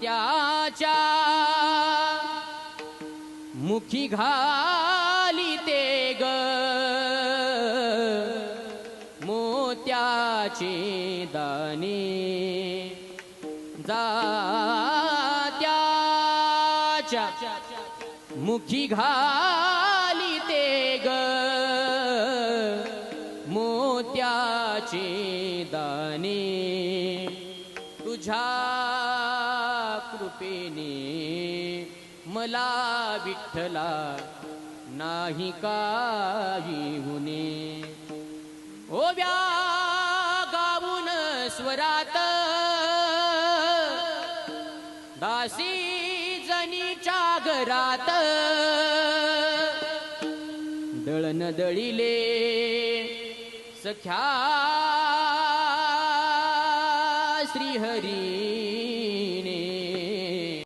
त्याच्या मुखी घाली ते ग. मोत्याचे दाने जात्याच्या मुखी घाली ते ग. मोत्याचे दाने तुझ्या कृपेने मला विठ्ठला नाही काही हुने ओव्या गाऊन स्वरात दासी जनीच्या घरात दळन दळिले सख्या श्रीहरी